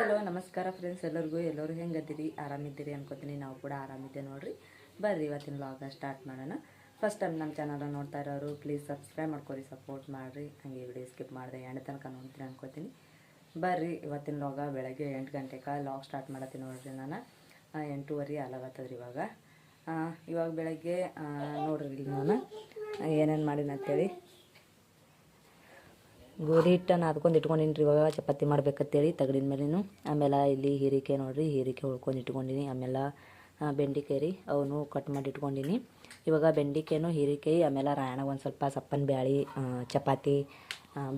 Hello ನಮಸ್ಕಾರ friends ಎಲ್ಲರಿಗೂ, ಎಲ್ಲರೂ ಹೆಂಗದಿರಿ ಆರಾಮಿದ್ದೀರಿ ಅನ್ಕೋತೀನಿ. ನಾವು ಕೂಡ ಆರಾಮಿದ್ದೆ ನೋಡ್ರಿ. ಬರ್ರಿ, ಇವತ್ತಿನ ಲಾಗ ಸ್ಟಾರ್ಟ್ ಮಾಡೋಣ. ಫಸ್ಟ್ ಟೈಮ್ ನಮ್ಮ ಚಾನಲ್ ನೋಡ್ತಾ ಇರೋರು ಪ್ಲೀಸ್ ಸಬ್ಸ್ಕ್ರೈಬ್ ಮಾಡ್ಕೊರಿ ಸಪೋರ್ಟ್ ಮಾಡಿರಿ. ಹಂಗೆ ವಿಡಿಯೋ ಸ್ಕಿಪ್ ಮಾಡಿದೆ ಎಂಟು ತನಕ ನೋಡ್ತೀನಿ ಅನ್ಕೋತೀನಿ. ಬರ್ರಿ, ಇವತ್ತಿನ ವ್ಲಾಗ ಬೆಳಗ್ಗೆ ಎಂಟು ಗಂಟೆಗೆ ಲಾಗ್ ಸ್ಟಾರ್ಟ್ ಮಾಡತ್ತೀನಿ ನೋಡ್ರಿ ನಾನು. ಎಂಟೂವರೆ ಅಲಾಗತ್ತದ್ರಿ ಇವಾಗ. ಇವಾಗ ಬೆಳಗ್ಗೆ ನೋಡ್ರಿ ಇಲ್ಲಿ ನಾನು. ಏನೇನು ಮಾಡೀನಿ ಅಂತೇಳಿ ಗೋಧಿ ಹಿಟ್ಟನ್ನು ಅದ್ಕೊಂಡು ಇಟ್ಕೊಂಡಿನಿ ರೀ ಇವಾಗ ಚಪಾತಿ ಮಾಡ್ಬೇಕಂತೇಳಿ ತಗಡಿನ ಮೇಲೇನು. ಆಮೇಲೆ ಇಲ್ಲಿ ಹೀರಿಕೆ ನೋಡ್ರಿ, ಹೀರಿಕೆ ಉಳ್ಕೊಂಡು ಇಟ್ಕೊಂಡಿನಿ. ಆಮೇಲೆ ಬೆಂಡಿಕಾಯಿ ರೀ, ಅವನು ಕಟ್ ಮಾಡಿ ಇಟ್ಕೊಂಡಿನಿ. ಇವಾಗ ಬೆಂಡಿಕಾಯಿನು ಹೀರಿಕಾಯಿ ಆಮೇಲೆ ರಾಯಣ ಒಂದು ಸ್ವಲ್ಪ ಸಪ್ಪನ ಬ್ಯಾಳಿ ಚಪಾತಿ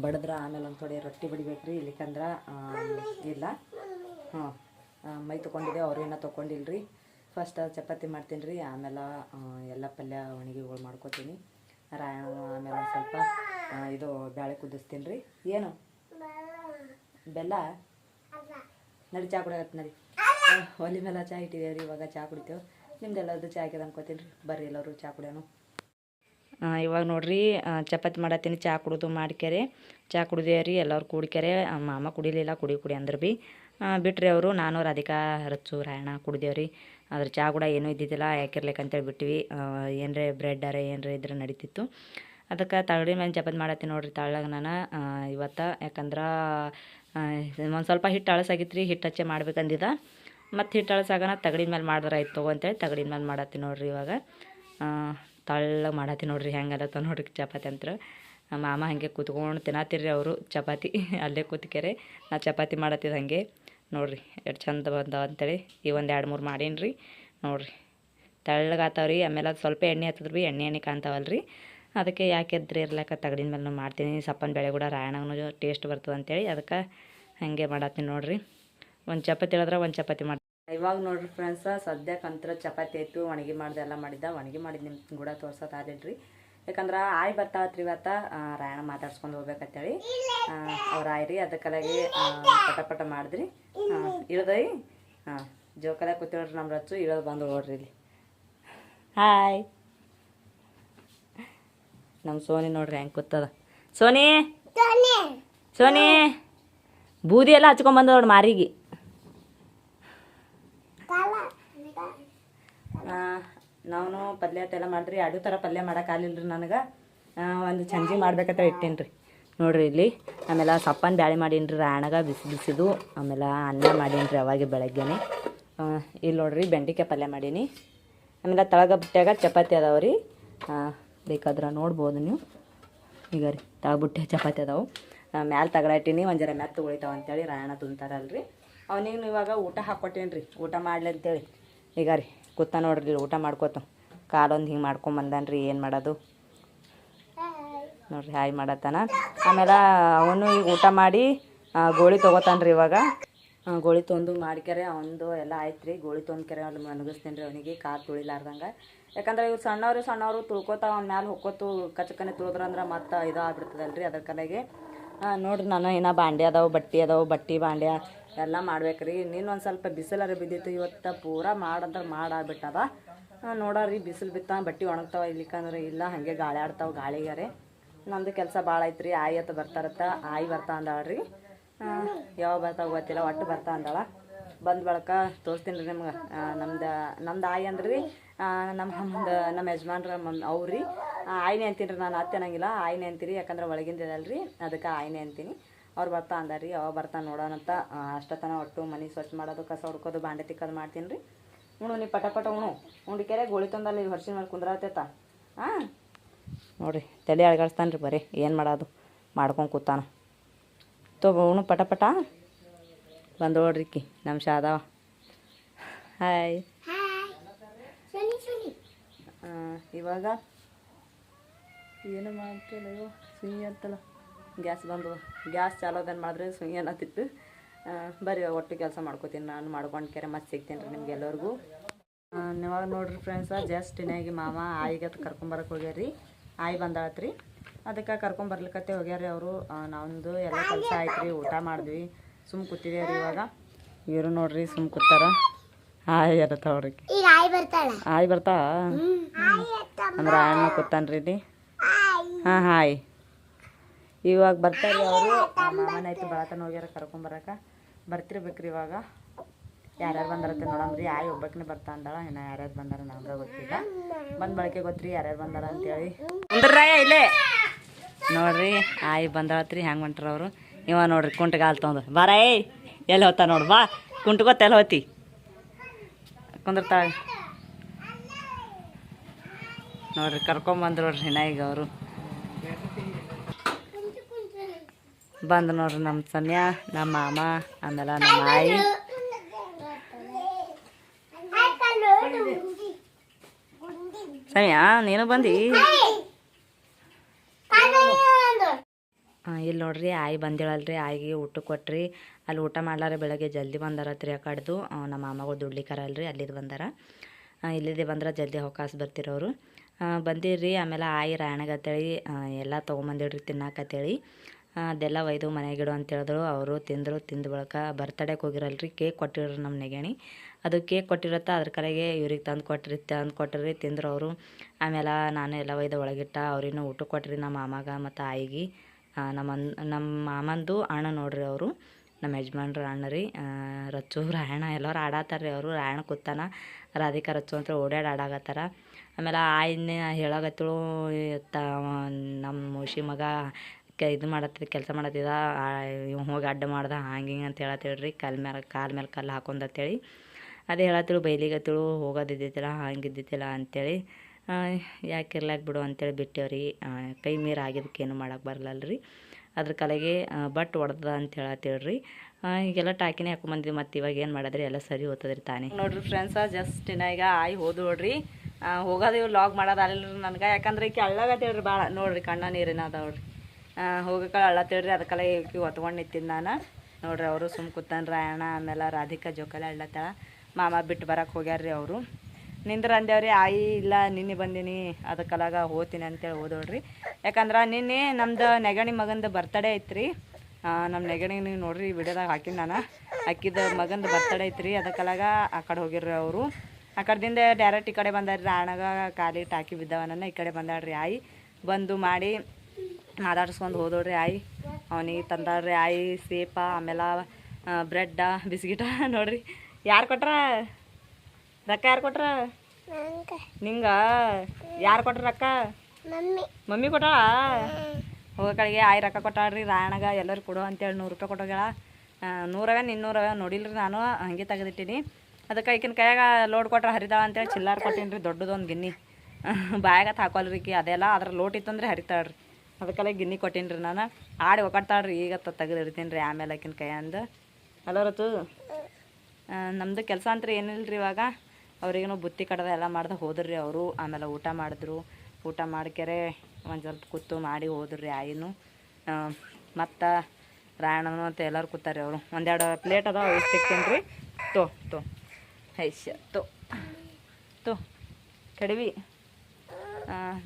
ಬಡದ್ರ ಆಮೇಲೆ ಒಂದು ಥೋಡೆ ರೊಟ್ಟಿ ಬಡಿಬೇಕು ರೀ ಇಲ್ಲಿಕಂದ್ರೆ ಇಲ್ಲ. ಹಾಂ ಮೈ ತೊಗೊಂಡಿದೆ ಅವ್ರೇನ ರೀ ಫಸ್ಟ್ ಚಪಾತಿ ಮಾಡ್ತೀನಿ ರೀ ಆಮೇಲೆ ಎಲ್ಲ ಪಲ್ಯ ಒಣಗಿಗಳು ಮಾಡ್ಕೊತೀನಿ. ರಾಯಣ ಆಮೇಲೆ ಸ್ವಲ್ಪ ಇದು ಬ್ಯಾಳೆ ಕುದಿಸ್ತೀನಿ ರೀ. ಏನು? ಬೆಲ್ಲ? ನಡಿ ಚಹಾ ಕುಡಿಯತ್ತೆ ನಡಿ ಒಲಿ ಮೇಲೆ ಚಾ ಇಟ್ಟಿದ್ದೇವೆ ರೀ, ಇವಾಗ ಚಹಾ ಕುಡಿತೇವೆ. ನಿಮ್ದೆಲ್ಲದು ಚಹಾ ಹಾಕಿದ ಅನ್ಕೋತೀನಿ ರೀ. ಬರ್ರಿ ಎಲ್ಲರೂ ಚಹಾ ಕುಡಿಯೋನು ಇವಾಗ ನೋಡ್ರಿ ಚಪಾತಿ ಮಾಡತ್ತೀನಿ ಚಹಾ ಕುಡಿದು ಮಾಡ್ಕ್ಯಾರೆ. ಚಹಾ ಕುಡಿದೇವೆ ರೀ, ಎಲ್ಲರೂ ಕುಡಿಕ್ಯಾರೆ. ಮಾಮ ಕುಡಿಲಿಲ್ಲ, ಕುಡಿ ಕುಡಿ ಅಂದ್ರೆ ಭೀ ಬಿಟ್ರಿ ಅವರು, ನಾನು ರಾಧಿಕಾ ರಚ್ಚು ರಾಯಣ ಕುಡಿದೇವೆ ರೀ ಅದ್ರ ಚಹಾ ಕೂಡ ಏನೂ ಇದ್ದಿದ್ದಿಲ್ಲ, ಯಾಕಿರ್ಲಿಕ್ಕೆ ಅಂತೇಳಿ ಬಿಟ್ವಿ. ಏನರೇ ಬ್ರೆಡ್ ಅರೆ ಏನರೇ ಇದ್ರೆ ನಡೀತಿತ್ತು. ಅದಕ್ಕೆ ತಗಡಿನ ಮೇಲೆ ಚಪಾತಿ ಮಾಡತ್ತೀನಿ ನೋಡ್ರಿ ತಾಳಾಗ ನಾನು ಇವತ್ತು ಯಾಕಂದ್ರೆ ಒಂದು ಸ್ವಲ್ಪ ಹಿಟ್ಟು ಅಳಸಾಗಿತ್ತು ರೀ ಹಿಟ್ಟು ಹಚ್ಚೆ ಮಾಡ್ಬೇಕಂದಿದ್ದ ಮತ್ತು ಹಿಟ್ಟು ಅಳಸಾಗನ ತಗಡಿನ ಮೇಲೆ ಮಾಡಿದ್ರೆ, ಆಯ್ತು ಅಂತೇಳಿ ತಗಡಿನ ಮೇಲೆ ಮಾಡತ್ತೀನಿ ನೋಡ್ರಿ ಇವಾಗ. ತಳ್ಳಗೆ ಮಾಡತ್ತೀನಿ ನೋಡ್ರಿ ಹೆಂಗಲತ್ತ ನೋಡ್ರಿ ಚಪಾತಿ ಅಂತ ಮಾಮ ಹಾಗೆ ಕೂತ್ಕೊಂಡು ತಿನ್ನತ್ತೀರಿ ಅವರು ಚಪಾತಿ, ಅಲ್ಲೇ ಕೂತ್ಕೆರೆ. ನಾ ಚಪಾತಿ ಮಾಡತ್ತಿದ್ದು ಹಾಗೆ. ನೋಡ್ರಿ, ಎಷ್ಟು ಚಂದ ಬಂದವ ಅಂತೇಳಿ. ಈ ಒಂದು ಎರಡು ಮೂರು ಮಾಡೀನಿ ರೀ ನೋಡ್ರಿ ತೆಳ್ಳಗಾತಾವ ರೀ ಆಮೇಲೆ ಅದು ಸ್ವಲ್ಪ ಎಣ್ಣೆ ಹತ್ತಿದ್ರು ಭೀ ಎಣ್ಣೆ ಎಣ್ಣೆ ಕಾಣ್ತಾವಲ್ಲ ರೀ ಅದಕ್ಕೆ ಯಾಕೆ ಎದ್ರಿ ಇರ್ಲಕ್ಕ ತಗಡಿನ ಮೇಲೆ ಮಾಡ್ತೀನಿ. ಸಪ್ಪನ ಬೇಳೆ ಕೂಡ ರಾಯಣಗೂ ಟೇಸ್ಟ್ ಬರ್ತದೆ ಅಂತೇಳಿ. ಅದಕ್ಕೆ ಹಾಗೆ ಮಾಡತ್ತೀನಿ ನೋಡ್ರಿ. ಒಂದು ಚಪಾತಿ ಹೇಳಿದ್ರೆ ಒಂದು ಚಪಾತಿ ಮಾಡಿ ಇವಾಗ ನೋಡ್ರಿ ಫ್ರೆಂಡ್ಸ ಸದ್ಯಕ್ಕಂತರ ಚಪಾತಿ ಆಯಿತು ಒಣಗಿ ಮಾಡ್ದೆ, ಎಲ್ಲ ಮಾಡಿದ್ದ. ಒಣಗಿ ಮಾಡಿದ್ದು ನಿಮ್ಮ ಕೂಡ ತೋರ್ಸೋದು ಆಗಿಲ್ರಿ ಯಾಕಂದ್ರೆ ಆಯ್ ಬರ್ತಾವತ್ರಿ ಇವತ್ತ. ರಾಯಣ ಮಾತಾಡ್ಸ್ಕೊಂಡು ಹೋಗ್ಬೇಕಂತೇಳಿ. ಅವ್ರ ಆಯ್ರಿ ಅದಕ್ಕಲಾಗಿ ಪಟ ಪಟ ಮಾಡಿದ್ರಿ. ಇಳದೈ ಹಾಂ ಜೋಕಲ ಕೂತಿಳ್ರಿ ನಮ್ಮ ರಚ್ಚು ಇಳೋದು ಬಂದು ನೋಡ್ರಿ ಇಲ್ಲಿ. ಹಾಯ್. ನಮ್ಮ ಸೋನಿ ನೋಡ್ರಿ ಹೆಂಗೆ ಕೂತದ. ಸೋನಿ? ಸೋನಿ. ಬೂದಿ ಎಲ್ಲ ಹಚ್ಕೊಂಡ್ ನೋಡ್ರಿ ಮಾರಿಗೆ. ನಾವು ಪಲ್ಯ ತೆಲ ಮಾಡಿದ್ರಿ ಎರಡು ಥರ ಪಲ್ಯ ಮಾಡೋಕ್ಕಾಗಲಿಲ್ಲ ರೀ ನನಗೆ. ಒಂದು ಚಂಜಿ ಮಾಡ್ಬೇಕಂತ ಇಟ್ಟೀನಿ ರೀ ನೋಡಿರಿ ಇಲ್ಲಿ. ಆಮೇಲೆ ಸಪ್ಪನ್ ಬ್ಯಾಳಿ ಮಾಡೀನಿ ರೀ ರಾಣಗ ಬಿಸಿ ಬಿಸಿದು. ಆಮೇಲೆ ಅನ್ನ ಮಾಡೀನಿ ರೀ ಅವಾಗೆ ಬೆಳಗ್ಗೆನೆ. ಇಲ್ಲಿ ನೋಡ್ರಿ ಬೆಂಡಿಕಾಯಿ ಪಲ್ಯ ಮಾಡೀನಿ. ಆಮೇಲೆ ತಳಗ ಬುಟ್ಟ್ಯಾಗ ಚಪಾತಿ ಅದಾವೆ ರೀ. ಬೇಕಾದ್ರೆ ನೋಡ್ಬೋದು ನೀವು. ಈಗ ರೀ ತಳಬುಟ್ಟೆ ಚಪಾತಿ ಅದಾವೆ. ಮ್ಯಾಲೆ ತಗಡ ಇಟ್ಟೀನಿ ಒಂದು ಜರ ಮೆತ್ತ ಉಳಿತಾವ ಅಂತೇಳಿ ರಾಯಣ ತುಂತಾರಲ್ರಿ ಅವನಿಗೆ ಇವಾಗ ಊಟ ಹಾಕ್ಕೊಟ್ಟೇನಿ ರೀ ಊಟ ಮಾಡ್ಲಿ ಅಂತೇಳಿ. ಈಗ ರೀ ಕೂತ ನೋಡ್ರಿ ಊಟ ಮಾಡ್ಕೋತ. ಕಾಲೊಂದು ಹಿಂಗೆ ಮಾಡ್ಕೊಂಬಂದಾನ ರೀ ಏನು ಮಾಡೋದು? ನೋಡ್ರಿ, ಹಾಯ್ ಮಾಡತ್ತಾನ. ಆಮೇಲೆ ಅವನು ಈಗ ಊಟ ಮಾಡಿ ಗೋಳಿ ತೊಗೋತಾನ್ರಿ ಇವಾಗ. ಗೋಳಿ ತೊಂದು ಮಾಡ್ಕ್ಯಾರೆ ಅವನದು ಎಲ್ಲ ಆಯ್ತು ರೀ ಗೋಳಿ ತೊಂದು ಕೆರೆ ಅಲ್ಲಿ ಮನಗಿಸ್ತೀನಿ ರೀ ಅವನಿಗೆ, ಕಾಲು ತುಳಿಲಾರ್ದಂಗೆ. ಯಾಕಂದ್ರೆ ಇವ್ರು ಸಣ್ಣವರು ಸಣ್ಣವರು ತುಳ್ಕೊತಾವ, ಅವ್ನ ಮ್ಯಾಲೆ ಹೊಕ್ಕೋತು, ಕಚಕನೆ ತುಳಿದ್ರಂದ್ರೆ ಮತ್ತೆ ಇದು ಆಗ್ಬಿಡ್ತದಲ್ಲ ರೀ ಅದ್ರ ಕಲೆಗೆ. ನೋಡ್ರಿ ನಾನು ಇನ್ನು ಬಾಂಡೆ ಅದಾವೆ, ಬಟ್ಟೆ ಅದಾವೆ, ಬಟ್ಟೆ ಬಾಂಡೆ ಎಲ್ಲ ಮಾಡ್ಬೇಕ್ರಿ. ನೀನು ಒಂದು ಸ್ವಲ್ಪ ಬಿಸಿಲರ ಬಿದ್ದಿತ್ತು, ಇವತ್ತು ಪೂರಾ ಮಾಡಂದ್ರೆ ಮಾಡಾಗ್ಬಿಟ್ಟದ. ನೋಡಾರಿ ಬಿಸಿಲು ಬಿತ್ತ, ಬಟ್ಟೆ ಒಣಗ್ತಾವ ಇಲ್ಲಿಕಂದ್ರೆ ಇಲ್ಲ, ಹಾಗೆ ಗಾಳಿ ಆಡ್ತಾವೆ ಗಾಳಿಗಾರೆ. ನಮ್ಮದು ಕೆಲಸ ಭಾಳ ಐತ್ರಿ, ಆಯಿ ಅತ್ತ ಬರ್ತಾರತ್ತ, ಆಯಿ ಬರ್ತಾ ಅಂದಾಳ್ರಿ. ಯಾವಾಗ ಬರ್ತಾವ ಗೊತ್ತಿಲ್ಲ, ಒಟ್ಟು ಬರ್ತಾ ಅಂದಾಳ. ಬಂದ ಬಳಕ ತೋರಿಸ್ತೀನಿ ರೀ ನಿಮ್ಗೆ ನಮ್ದು ನಮ್ದು ಆಯಿ ಅಂದ್ರೆ. ನಮ್ಮ ಮುಂದೆ ನಮ್ಮ ಯಜಮಾನ್ರ ಮಮ್, ಅವ್ರಿ. ಆಯ್ನೆ ಅಂತೀನಿ ರೀ ನಾನು ಅತ್ತೆ ಅನ್ನಂಗಿಲ್ಲ. ಆಯ್ನೆ ಅಂತೀರಿ, ಯಾಕಂದ್ರೆ ಒಳಗಿಂದ ರೀ ಅದಕ್ಕೆ ಆಯ್ನೆ ಅಂತೀನಿ. ಅವ್ರು ಬರ್ತಾ ಅಂದಾರಿ ಅವಾಗ ಬರ್ತಾ ನೋಡೋಣಂತ. ಅಷ್ಟತನ ಒಟ್ಟು ಮನೆ ಸ್ವಚ್ಛ ಮಾಡೋದು, ಕಸ ಹುಡ್ಕೋದು ಬಾಂಡೆ ತಿಕ್ಕೋದು ಮಾಡ್ತೀನಿ ರೀ ಉಣು, ನೀ ಪಟ ಪಟ ಉಣು. ಉಂಡಿಕೆರೆ ಗೋಳಿ ತಂದಲ್ಲಿ ಹೊರ್ಸಿನ ಮೇಲೆ ಕುಂದ್ರಾತೈತ. ಹಾಂ ನೋಡಿರಿ, ತಲೆ ಅಳಗಾಡ್ಸ್ತಾನೆ ರೀ ಬರೀ. ಏನು ಮಾಡೋದು? ಮಾಡ್ಕೊಂಡು ಕೂತಾನ. ತೋ, ಉಣು, ಪಟ ಪಟ. ಬಂದು ಹೊಡ್ರಿಕ್ಕಿ ನಮ್ಮ ಶಾದವ ಹಾಯ್ ಇವಾಗ ಏನು ಮಾಡ್ತಿಲ್ಲ ಸುಯಿ ಅಂತಲ್ಲ. ಗ್ಯಾಸ್ ಬಂದು ಗ್ಯಾಸ್ ಚಾಲೋದನ್ನು ಮಾಡಿದ್ರೆ ಸುಯಿ ಅನ್ನತ್ತಿತ್ತು. ಬರ್ರಿ ಒಟ್ಟು ಕೆಲಸ ಮಾಡ್ಕೋತೀನಿ. ನಾನು ಮಾಡ್ಕೊಂಡು ಕೆರೆ ಮತ್ತೆ ಸಿಗ್ತೀನಿ ರೀ ನಿಮ್ಗೆ ಎಲ್ಲರಿಗೂ. ಇವಾಗ ನೋಡ್ರಿ ಫ್ರೆಂಡ್ಸ ಜಸ್ಟ್ ಇನ್ನಾಗಿ ಮಾಮ ಆಯಿಗೆ ಕರ್ಕೊಂಬರಕ್ಕೆ ಹೋಗ್ಯಾರ್ರಿ. ಆಯಿ ಬಂದಾಳತ್ರಿ ಅದಕ್ಕೆ ಕರ್ಕೊಂಬರ್ಲಿಕ್ಕತ್ತೆ ಹೋಗ್ಯಾರ್ರಿ ಅವರು. ನಾವೊಂದು ಎಲ್ಲ ಕೆಲಸ ಆಯ್ತು ರೀ. ಊಟ ಮಾಡಿದ್ವಿ. ಸುಮ್ಮ ಕೂತಿದ್ಯಾರ ಇವಾಗ? ಇವರು ನೋಡ್ರಿ ಸುಮ್ ಕೂತಾರ ಹಾಯ್ ಇರತ್ತ ಈಗ ಆಯ್ ಆಯ್ ಬರ್ತಾ? ಅಂದ್ರೆ ಅಣ್ಣ ಕೂತಾನ್ರಿ ಇಲ್ಲಿ. ಹಾಂ ಹಾಯ್. ಇವಾಗ ಬರ್ತಾರೆ ಅವರು. ಮಾಮನ ಆಯ್ತು ಬಳತನ ಹೋಗ್ಯಾರ ಕರ್ಕೊಂಬರಕ ಬರ್ತಿರ್ಬೇಕ್ರಿ ಇವಾಗ. ಯಾರ್ಯಾರು ಬಂದಾರತ್ತೆ ನೋಡಮ್ರಿ. ಆಯ್ ಒಬ್ಬಕ್ಕೆ ಬರ್ತಾ ಅಂದಾಳ. ಇನ್ನ ಯಾರ್ಯಾರು ಬಂದಾರ ನಮ್ಗೆ ಗೊತ್ತಿಲ್ಲ. ಬಂದ್ ಬಳಕೆ ಗೊತ್ತ್ರಿ ಯಾರ್ಯಾರು ಬಂದಾರ ಅಂತೇಳಿ. ಇಲ್ಲೇ. ನೋಡ್ರಿ ಆಯ್ ಬಂದಾಳತ್ರಿ. ಹೆಂಗೆ ಹೊಂಟ್ರ ಅವರು? ಇವ ನೋಡ್ರಿ ಕುಂಟಗಾಲ್ ತೊಗೊಂಡು ಬಾರ, ಏಯ್, ಎಲ್ಲಿ ಹೋತ ನೋಡು, ಬಾ. ಕುಂಟ್ಕೋತ ಎಲ್ಲಿ ಹೋತಿ ಕುಂದಿರ್ತಾಳೆ ನೋಡ್ರಿ ಕರ್ಕೊಂಬಂದ್ರು ನೋಡ್ರಿ ಈಗ ಅವರು. ಬಂದು ನೋಡ್ರಿ ನಮ್ಮ ಸಮಯ ನಮ್ಮ ಮಾಮ, ಆಮೇಲೆ ನಮ್ಮ ಆಯಿ. ಸನ್ಯಾ, ನೀನು ಬಂದಿ? ಇಲ್ಲಿ ನೋಡ್ರಿ ಆಯಿ ಬಂದಿಳಲ್ರಿ, ಆಯಿಗೆ ಊಟ ಕೊಟ್ರಿ. ಅಲ್ಲಿ ಊಟ ಮಾಡ್ಲಾರ ಬೆಳಗ್ಗೆ ಜಲ್ದಿ ಬಂದಾರತ್ರಿ ಆ ಕಡ್ದು. ನಮ್ಮ ಮಾಮಗಳು ದುಡ್ಲಿಕ್ಕರಲ್ರಿ ಅಲ್ಲಿದ್ದು ಬಂದಾರ. ಇಲ್ಲಿದೆ ಬಂದ್ರೆ ಜಲ್ದಿ ಅವಕಾಶ ಬರ್ತಿರೋರು. ಬಂದಿರ್ರಿ, ಆಮೇಲೆ ಆಯಿ ರಾಯಣಗತ್ತೇಳಿ ಎಲ್ಲ ತೊಗೊಂಬಂದಿಡ್ರಿ ತಿನ್ನಾಕ ಅಂತೇಳಿ ಅದೆಲ್ಲ ಒಯ್ದು ಮನೆಗಿಡು ಅಂತ ಹೇಳಿದ್ರು ಅವರು ತಿಂದರು, ತಿಂದ ಬಳಕ ಬರ್ತಡೇಗೆ ಹೋಗಿರಲ್ರಿ, ಕೇಕ್ ಕೊಟ್ಟಿರೋರು ನಮ್ಮ ನೆಗಣಿ. ಅದು ಕೇಕ್ ಕೊಟ್ಟಿರತ್ತ, ಅದ್ರ ಕಡೆಗೆ ಇವ್ರಿಗೆ ತಂದು ಕೊಟ್ಟಿರಿ ತಂದು ಕೊಟ್ಟಿರಿ ತಿಂದ್ರು ಅವರು. ಆಮೇಲೆ ನಾನು ಎಲ್ಲ ಒಯ್ದು ಒಳಗಿಟ್ಟ, ಅವ್ರಿನ್ನೂ ಊಟ ಕೊಟ್ರಿ ನಮ್ಮ ಮಾಮಾಗ ಮತ್ತು ಆಯಿಗೆ. ನಮ್ಮ ನಮ್ಮ ಮಾಮಂದು ಅಣ್ಣ ನೋಡ್ರಿ ಅವರು, ನಮ್ಮ ಯಜಮಾನ್ರ ಅಣ್ಣ ರೀ. ರಚ್ಚು ರಾಯಣ ಎಲ್ಲರೂ ಆಡಾತಾರ ರೀ ಅವರು. ರಾಯಣ ಕೂತಾನ, ರಾಧಿಕಾ, ರಚ್ಚು ಅಂತ ಓಡಾಡಿ ಆಡಾಗತ್ತಾರ ಆಮೇಲೆ ಆಯ್ನ ಹೇಳಾಗತ್ತಳು ತ, ನಮ್ಮ ಮೋಶಿ ಮಗ ಕೆ, ಇದು ಮಾಡತ್ತಿದ್ದ ಕೆಲಸ ಮಾಡತ್ತಿದ ಹೋಗಿ ಅಡ್ಡ ಮಾಡ್ದ, ಹಂಗೆ ಹಿಂಗೆ ಅಂತ ಹೇಳತ್ತೇಳ್ರಿ ಕಾಲ್ ಮೇಲೆ ಕಾಲ್ ಮೇಲೆ ಕಲ್ಲು ಹಾಕೊಂಡತ್ತೇಳಿ ಅದೇ ಹೇಳತ್ತಳು ಬೈಲಿಗತ್ತಳು ಹೋಗೋದಿದ್ದಿತ್ತಿಲ್ಲ ಹಂಗಿದ್ದಿತ್ತಿಲ್ಲ ಅಂತೇಳಿ. ಯಾಕೆ ಇರ್ಲಾಕ್ ಬಿಡು ಅಂತೇಳಿ ಬಿಟ್ಟೇವ್ರಿ. ರೀ ಕೈ ಮೀರಿ ಆಗಿದ್ದಕ್ಕೇನು ಮಾಡೋಕೆ ಬರಲಲ್ರಿ. ಅದ್ರ ಕಲೆಗೆ ಬಟ್ ಹೊಡೆದ ಅಂತ ಹೇಳತ್ತೇಳ್ರಿ. ರೀ ಈಗೆಲ್ಲ ಟಾಕಿನೇ ಹಾಕೊಂಬಂದಿ ಮತ್ತು ಇವಾಗ ಏನು ಮಾಡಿದ್ರಿ? ಎಲ್ಲ ಸರಿ ಹೋಗ್ತದ್ರಿ ತಾನೇ. ನೋಡ್ರಿ ಫ್ರೆಂಡ್ಸ ಜಸ್ಟ್ ಇನ್ನ ಈಗ ಆಯ್ ಹೋದ್ ನೋಡ್ರಿ. ಹೋಗೋದು ಇವ್ ಲಾಗ್ ಮಾಡೋದು ಅಲ್ಲ ನನಗೆ. ಯಾಕಂದ್ರೆ ಈಕೆ ಅಳ್ಳಗತ್ತೇಳ್ರಿ ಭಾಳ ನೋಡ್ರಿ ಕಣ್ಣ ನೀರಿನ ಅದಾವ್ರಿ. ಹೋಗಕ್ಕೆ ಅಳ್ಳತ್ತೇಳ್ರಿ. ಅದಕ್ಕೆಲ್ಲ ಈಕಿ ಹೊತ್ಕೊಂಡು ನಿಂತಿದ್ದು ನಾನು. ನೋಡ್ರಿ ಅವರು ಸುಮ್ ಕೂತಾನ ರಾಯಣ್ಣ ಆಮೇಲೆ ರಾಧಿಕಾ ಜೋಕಾಲಿ ಅಳ್ಳತ್ತಾಳ. ಮಾಮ ಬಿಟ್ಟು ಬರಕ್ಕೆ ಹೋಗ್ಯಾರ್ರಿ ಅವರು. ನಿಂದ್ರ ಅಂದೇವ್ರಿ ಆಯಿ ಇಲ್ಲ, ನಿನ್ನೆ ಬಂದೀನಿ ಅದಕ್ಕಲಾಗ ಹೋತೀನಿ ಅಂತೇಳಿ ಓದೋಳ್ರಿ ಯಾಕಂದ್ರೆ ನಿನ್ನೆ ನಮ್ದು ನೆಗಣಿ ಮಗಂದು ಬರ್ತಡೇ ಐತ್ರಿ. ನಮ್ಮ ನೆಗಣಿ ನೀವು ನೋಡ್ರಿ ವಿಡಿಯೋದಾಗ ಹಾಕಿನಿ ನಾನು. ಅಕ್ಕಿದ ಮಗಂದು ಬರ್ತಡೇ ಐತ್ರಿ ಅದಕ್ಕಲಾಗ ಆ ಕಡೆ ಹೋಗಿರ್ರಿ ಅವರು. ಆ ಕಡೆದಿಂದ ಡೈರೆಕ್ಟ್ ಈ ಕಡೆ ಬಂದಾರ್ರಿ ಆಣಗ ಖಾಲಿ ಟಾಕಿ ಬಿದ್ದವನ ಈ ಕಡೆ ಬಂದಾಳ್ರಿ ಆಯಿ. ಬಂದು ಮಾಡಿ ಮಾತಾಡ್ಸ್ಕೊಂಡು ಹೋದೋಳ್ರಿ ಆಯಿ. ಅವನಿಗೆ ತಂದಾಳ್ರಿ ಆಯಿ, ಸೇಪ, ಆಮೇಲೆ ಬ್ರೆಡ್ಡ, ಬಿಸ್ಕಿಟ, ನೋಡ್ರಿ. ಯಾರು ಕೊಟ್ರ? ರೊಕ್ಕ ಯಾರು ಕೊಟ್ರ? ನಿಂಗ. ಯಾರು ಕೊಟ್ರ ರೊಕ್ಕ? ಮಮ್ಮಿ. ಕೊಟ್ಟಾಳ ಹೋಗಕಳಿಗೆ ಆಯ್ ರೊಕ್ಕ ಕೊಟ್ಟಾಳ್ರಿ ರಾಯಣಗ ಎಲ್ಲರೂ ಕೊಡು ಅಂತೇಳಿ ನೂರು ರೂಪಾಯಿ ಕೊಟ್ಟೋಗ್ಯಾಳ. ನೂರವೇ ಇನ್ನೂರವೇ ನೋಡಿಲ್ರಿ ನಾನು ಹಂಗೆ ತೆಗೆದಿಟ್ಟಿನಿ. ಅದಕ್ಕೆ ಈಕಿನ ಕೈಯಾಗ ಲೋಡ್ ಕೊಟ್ರೆ ಹರಿತಾಳ ಅಂತೇಳಿ ಚಿಲ್ಲಾರ ಕೊಟ್ಟಿನಿ ರೀ ದೊಡ್ಡದೊಂದು ಗಿನ್ನಿ. ಬಾಯಾಗ ಹಾಕೊಲ್ರಿ ಈಕಿ ಅದೆಲ್ಲ ಅದ್ರ ಲೋಟ್ ಇತ್ತಂದ್ರೆ ಹರಿತಾಳ್ರಿ. ಅದಕ್ಕೆಲ್ಲ ಗಿನ್ನಿ ಕೊಟ್ಟೀನಿ ರೀ ನಾನು. ಆಡಿ ಒಕ್ಕಡ್ತಾಳ್ರಿ ಈಗ ತೆಗೆದಿಡ್ತೀನಿ ರೀ ಆಮೇಲೆ ಆಕಿನ ಕೈಯಂದು. ಹಲೋ ರತು. ನಮ್ಮದು ಕೆಲಸ ಅಂತ ಏನಿಲ್ಲ ರೀ ಇವಾಗ? ಅವ್ರಿಗೇನು ಬುತ್ತಿ ಕಡ್ದ ಎಲ್ಲ ಮಾಡ್ದೆ ರೀ ಅವರು. ಆಮೇಲೆ ಊಟ ಮಾಡಿದ್ರು. ಊಟ ಮಾಡ್ಕೆರೆ ಒಂದು ಸ್ವಲ್ಪ ಕೂತು ಮಾಡಿ ಹೋದ್ರಿ ಆಯಿನು. ಮತ್ತು ರಾಯಣ್ಣನು ಅಂತ ಎಲ್ಲರೂ ಕೂತಾರೆ ಅವರು. ಒಂದೆರಡು ಪ್ಲೇಟ್ ಅದಾವ ತಿಕ್ತೀನಿ ರೀ ತೋ ತೋ. ಹೈಶ್ಯ ತೋ. ತೋ. ಕಡಿವಿ.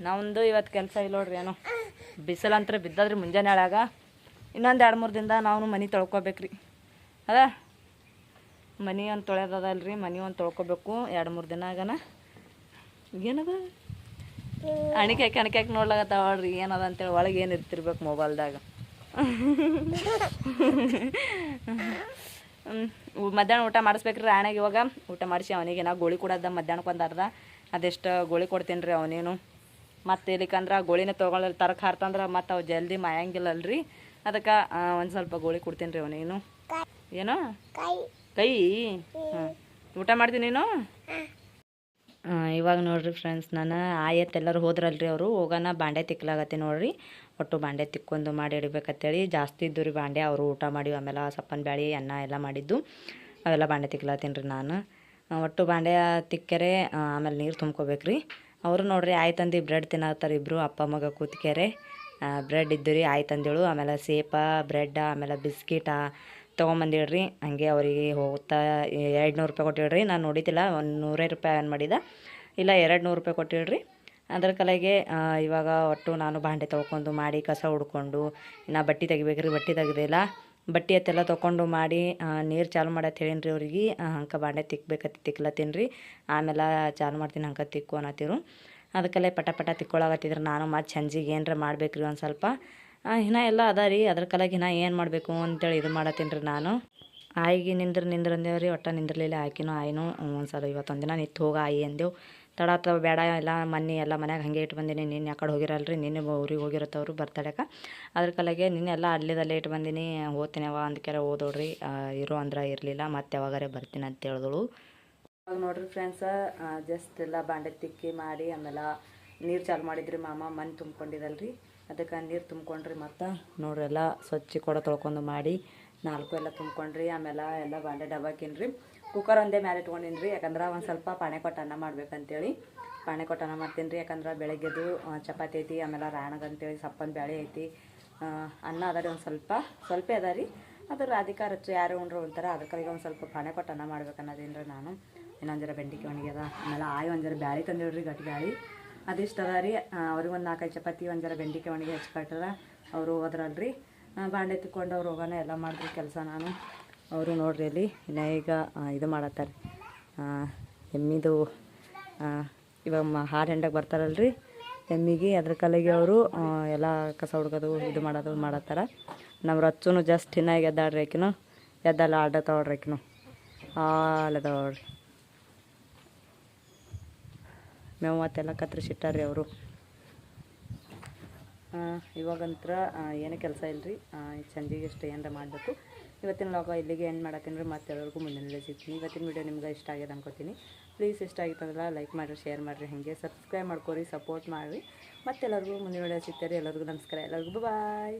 ನಾವೊಂದು ಇವತ್ತು ಕೆಲಸ ಇಲ್ಲ ನೋಡ್ರಿ ಏನೋ. ಬಿಸಿಲಂತ್ರ ಬಿದ್ದದ್ರಿ ಮುಂಜಾನೆ ಹೇಳಾಗ ಇನ್ನೊಂದು ಎರಡು ಮೂರು ದಿನದ ನಾವು ಮನೆ ತೊಳ್ಕೊಬೇಕ್ರಿ. ಅದ? ಮನೆ ಒಂದು ತೊಳೆದದಲ್ರಿ ಮನೆ ಒಂದು ತೊಳ್ಕೊಬೇಕು, ಎರಡು ಮೂರು ದಿನ ಆಗನ. ಏನದ? ಅಣಿಕೆ ಹಾಕಿ ಅಣಿಕೆ ಹಾಕಿ ನೋಡ್ಲಾಗತ್ತಾವಳ್ರಿ ಏನದ ಅಂತೇಳಿ ಒಳಗೆ ಏನು ಇರ್ತಿರ್ಬೇಕು ಮೊಬೈಲ್ದಾಗ ಮಧ್ಯಾಹ್ನ ಊಟ ಮಾಡಿಸ್ಬೇಕ್ರಿ ರಾಣಿಗೆ ಇವಾಗ. ಊಟ ಮಾಡಿಸಿ ಅವನಿಗೆ ನಾ ಗೋಳಿ ಕೊಡೋದ ಮಧ್ಯಾಹ್ನಕ್ಕೆ ಒಂದು ಅರ್ಧ. ಅದೆಷ್ಟು ಗೋಳಿ ಕೊಡ್ತೀನಿ ರೀ ಅವನೇನು. ಮತ್ತು ಇಲ್ಲಿಕಂದ್ರೆ ಗೋಳಿನ ತೊಗೊಳ ತರಕ್ಕೆ ಹಾರ್ತಂದ್ರೆ ಮತ್ತು ಅವು ಜಲ್ದಿ ಮಾಯಂಗಿಲ್ಲಲ್ರಿ. ಅದಕ್ಕೆ ಒಂದು ಸ್ವಲ್ಪ ಗೋಳಿ ಕೊಡ್ತೀನಿ ರೀ ಅವನೇನು. ಏನೋ? ಕೈ? ಊಟ ಮಾಡ್ತೀನಿ ನೀನು? ಇವಾಗ ನೋಡ್ರಿ ಫ್ರೆಂಡ್ಸ್ ನಾನು ಆಯತ್ ಎಲ್ಲರೂ ಹೋದ್ರಲ್ರಿ ಅವರು. ಹೋಗೋಣ ಬಾಂಡೆ ತಿಕ್ಲಾಗತ್ತೆ ನೋಡ್ರಿ. ಒಟ್ಟು ಬಾಂಡೆ ತಿಕ್ಕೊಂಡು ಮಾಡಿ ಇಡಬೇಕಂತೇಳಿ ಜಾಸ್ತಿ ಇದ್ದು ರೀ ಬಾಂಡೆ. ಅವರು ಊಟ ಮಾಡಿ ಆಮೇಲೆ ಸಪ್ಪನ ಬ್ಯಾಳಿ ಅನ್ನ ಎಲ್ಲ ಮಾಡಿದ್ದು. ಅವೆಲ್ಲ ಬಾಂಡೆ ತಿಕ್ಲಾತೀನಿ ರೀ ನಾನು. ಒಟ್ಟು ಬಾಂಡೆ ತಿಕ್ಕರೆ ಆಮೇಲೆ ನೀರು ತುಂಬ್ಕೋಬೇಕ್ರಿ. ಅವರು ನೋಡ್ರಿ ಆಯ್ತಂದು ಬ್ರೆಡ್ ತಿನ್ನತ್ತಾರೆ ಇಬ್ಬರು ಅಪ್ಪ ಮಗ ಕೂತ್ಕೆರೆ ಬ್ರೆಡ್ ಇದ್ದು ರೀ ಆಯ್ತಂದೇಳು ಆಮೇಲೆ ಸೇಪ ಬ್ರೆಡ್ ಆಮೇಲೆ ಬಿಸ್ಕಿಟ ತೊಗೊಂಬಂದಿಡ್ರಿ. ಹಂಗೆ ಅವರಿಗೆ ಹೋಗ್ತಾ ಎರಡು ನೂರು ರೂಪಾಯಿ ಕೊಟ್ಟಿಡ್ರಿ. ನಾನು ನೋಡಿದ್ದಿಲ್ಲ, ಒಂದು ನೂರೈದು ರೂಪಾಯಿ ಆನ್ ಮಾಡಿದ. ಇಲ್ಲ ಎರಡು ನೂರು ರೂಪಾಯಿ ಕೊಟ್ಟಿಡ್ರಿ. ಅದ್ರ ಕಲೆಗೆ ಇವಾಗ ಒಟ್ಟು ನಾನು ಬಾಂಡೆ ತೊಳ್ಕೊಂಡು ಮಾಡಿ, ಕಸ ಹುಡ್ಕೊಂಡು ಇನ್ನು ಬಟ್ಟೆ ತೆಗಿಬೇಕ್ರಿ, ಬಟ್ಟೆ ತೆಗ್ದಿಲ್ಲ. ಬಟ್ಟೆ ಅತ್ತೆಲ್ಲ ತೊಗೊಂಡು ಮಾಡಿ ನೀರು ಚಾಲು ಮಾಡತ್ತೆ ಹೇಳಿನ್ರಿ ಅವ್ರಿಗೆ. ಹಂಗೆ ಬಾಂಡೆ ತಿಕ್ಬೇಕತ್ತ ತಿಕ್ಲತ್ತೀನಿ ರೀ ಆಮೇಲೆ ಚಾಲು ಮಾಡ್ತೀನಿ ಹಂಗೆ ತಿಕ್ಕು ಅನ್ನತ್ತೀರು ಅದಕ್ಕೆಲ್ಲ ಪಟ ಪಟ ತಿಕ್ಕೊಳಗತ್ತಿದ್ರು ನಾನು ಮತ್ತು ಸಂಜಿಗೆ ಏನರ ಮಾಡ್ಬೇಕ್ರಿ ಒಂದು ಸ್ವಲ್ಪ. ಇನ್ನ ಎಲ್ಲ ಅದ ರೀ. ಅದ್ರ ಕಲಾಗಿ ಹಿನ ಏನು ಮಾಡಬೇಕು ಅಂತೇಳಿ ಇದು ಮಾಡತ್ತೀನಿ ರೀ ನಾನು. ಆಯಿಗೆ ನಿಂದ್ರ ನಿಂದ್ರ ಅಂದೇವ್ರಿ ಒಟ್ಟು ನಿಂದ್ರಲಿಲ್ಲ. ಆಕಿನೂ ಆಯಿನೂ ಒಂದು ಸಲ ಇವತ್ತೊಂದು ದಿನ ನಿತ್ತು ಹೋಗ ಆಯಿ ಅಂದೆವು. ತಡ ಅಥವಾ ಬೇಡ ಎಲ್ಲ ಮನೆ ಎಲ್ಲ ಮನ್ಯಾಗ ಹಾಗೆ ಇಟ್ಟು ಬಂದೀನಿ. ನಿನ್ನೆ ಯಾಕಡೆ ಕಡೆ ಹೋಗಿರಲ್ರಿ. ನಿನ್ನೆ ಊರಿಗೆ ಹೋಗಿರತ್ತವ್ರು ಬರ್ತಡೇಕ ಅದ್ರ ಕಲೆಗೆ ನಿನ್ನೆ ಎಲ್ಲ ಅಲ್ಲಿದಲ್ಲೇ ಇಟ್ಟು ಬಂದೀನಿ. ಓದ್ತೀನಿ ಅವ ಅಂದ್ಕೆರೆ ಓದೋಡ್ರಿ ಇರೋ ಅಂದ್ರೆ ಇರಲಿಲ್ಲ. ಮತ್ತೆ ಯಾವಾಗಾರೆ ಬರ್ತೀನಿ ಅಂತ ಹೇಳಿದಳು. ಅವಾಗ ನೋಡ್ರಿ ಫ್ರೆಂಡ್ಸ ಜಸ್ಟ್ ಎಲ್ಲ ಬಾಂಡೆ ತಿಕ್ಕಿ ಮಾಡಿ ಆಮೇಲೆ ನೀರು ಚಾಲು ಮಾಡಿದ್ರಿ ಮಾಮ. ಮನೆ ತುಂಬ್ಕೊಂಡಿದ್ದಲ್ರಿ ಅದಕ್ಕೆ ನೀರು ತುಂಬ್ಕೊಂಡ್ರಿ ಮತ್ತು ನೋಡ್ರಿ ಎಲ್ಲ ಸ್ವಚ್ಛ ಕೊಡ ತೊಳ್ಕೊಂಡು ಮಾಡಿ ನಾಲ್ಕು ಎಲ್ಲ ತುಂಬ್ಕೊಂಡ್ರಿ, ಆಮೇಲೆ ಎಲ್ಲ ಬಾಂಡೆ ಡಬ್ಬಾಕಿನ್ರಿ ಕುಕ್ಕರ್ ಒಂದೇ ಮ್ಯಾಲೆ ಇಟ್ಕೊಂಡಿನ್ರಿ, ಯಾಕಂದ್ರೆ ಒಂದು ಸ್ವಲ್ಪ ಪಾಣೆ ಕೊಟ್ಟು ಅನ್ನ ಮಾಡ್ಬೇಕಂತೇಳಿ. ಪಾಣೆ ಕೊಟ್ಟು ಅನ್ನ ಮಾಡ್ತೀನಿ ರೀ ಯಾಕಂದ್ರೆ ಬೆಳಗ್ಗೆದು ಚಪಾತಿ ಐತಿ, ಆಮೇಲೆ ರಾಣಗಂತೇಳಿ ಸಪ್ಪನ ಬೇಳೆ ಐತಿ. ಅನ್ನ ಅದ ರೀ ಒಂದು ಸ್ವಲ್ಪ ಸ್ವಲ್ಪ ಅದ ರೀ. ಅದು ರಾಧಿಕಾ ರಚ್ಚು ಯಾರು ಉಂಡ್ರು ಅದಕ್ಕೆ ಅದಕ್ಕಾಗಿ ಒಂದು ಸ್ವಲ್ಪ ಪಾಣೆ ಕೊಟ್ಟು ಅನ್ನ ಮಾಡ್ಬೇಕು ಅನ್ನೋದೇನು ರೀ ನಾನು. ಇನ್ನೊಂದು ಬೆಂಡಿಕೆ ಒಣಗ್ಯದ. ಆಮೇಲೆ ಆಯ್ ಒಂದು ಬ್ಯಾಳಿ ತಂದೇವ್ರಿ ಗಟ್ಟಿ ಬ್ಯಾಳಿ. ಅದಿಷ್ಟು ಅದ ರೀ. ಅವ್ರಿಗೆ ಒಂದು ನಾಲ್ಕೈದು ಚಪಾತಿ, ಒಂದು ಜರ ಬೆಂಡಿಕೆ ಒಣಗಿ ಹಚ್ಕೊಟ್ರ ಅವರು ಹೋದ್ರಲ್ರಿ ಬಾಂಡೆ ತಿಕ್ಕೊಂಡು ಅವ್ರು ಹೋಗೋಣ ಎಲ್ಲ ಮಾಡಿದ್ರು ಕೆಲಸ ನಾನು. ಅವರು ನೋಡ್ರಿ ಅಲ್ಲಿ. ಇನ್ನು ಈಗ ಇದು ಮಾಡತ್ತಾರೆ. ಎಮ್ಮಿದು ಇವಾಗ ಹಾಡು ಹೆಂಡಕ್ಕೆ ಬರ್ತಾರಲ್ರಿ. ಎಮ್ಮಿಗೆ, ಅದ್ರ ಕಲೆಗೆ ಅವರು ಎಲ್ಲ ಕಸ ಹುಡ್ಕೋದು, ಇದು ಮಾಡೋದು, ಮಾಡತ್ತಾರ. ನಮ್ಮ ರಚ್ಚೂ ಜಸ್ಟ್ ಇನ್ನಾಗ ಎದ್ದಾಡ್ರಿ ಆಕಿನೂ ಎದ್ದಲ್ಲ ಆಡತ್ತವ್ರಿ ಆಕಿನು ಹಾಲದವ್ರಿ ಮೇವು ಮತ್ತೆಲ್ಲ ಕತ್ತರಿಸಿಟ್ಟಾರ್ರಿ ಅವರು. ಇವಾಗಂತ್ರ ಏನೇ ಕೆಲಸ ಇಲ್ಲರಿ ಸಂಜೆಗೆ ಎಷ್ಟು ಏನಾರ ಮಾಡಬೇಕು. ಇವತ್ತಿನ ಲಾಗ ಇಲ್ಲಿಗೆ ಏನು ಮಾಡತ್ತೀನಿ ರೀ ಮತ್ತೆ ಎಲ್ಲರಿಗೂ ಮುಂದಿನ ಸಿಗ್ತೀನಿ. ಇವತ್ತಿನ ವಿಡಿಯೋ ನಿಮ್ಗೆ ಇಷ್ಟ ಆಗಿದೆ ಅನ್ಕೋತೀನಿ. ಪ್ಲೀಸ್ ಇಷ್ಟ ಆಗಿತ್ತಂದ್ರೆ ಲೈಕ್ ಮಾಡಿರಿ ಶೇರ್ ಮಾಡಿರಿ, ಹಾಗೆ ಸಬ್ಸ್ಕ್ರೈಬ್ ಮಾಡ್ಕೊರಿ ಸಪೋರ್ಟ್ ಮಾಡಿರಿ. ಮತ್ತೆಲ್ಲರಿಗೂ ಮುಂದಿನ ವೀಡಿಯೋ ಸಿಗ್ತಾರೆ. ಎಲ್ಲರಿಗೂ ನಮಸ್ಕಾರ. ಎಲ್ಲರಿಗೂ ಬಾಯ್